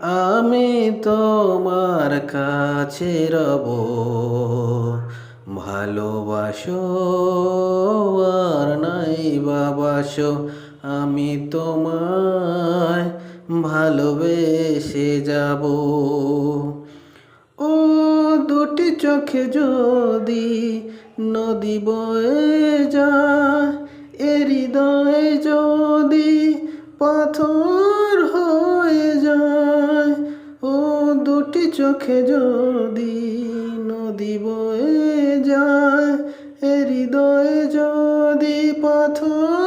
আমি তোমার কাছে রব। ভালোবাসো আর নাই বাবাসো, আমি তোমায় ভালোবেসে যাব। ও দুটি চোখে যদি নদী বয়ে যায়, এ হৃদয় যদি পাথর চোখে যদি নদী বয়ে যায় হৃদয়ে যদি পাথর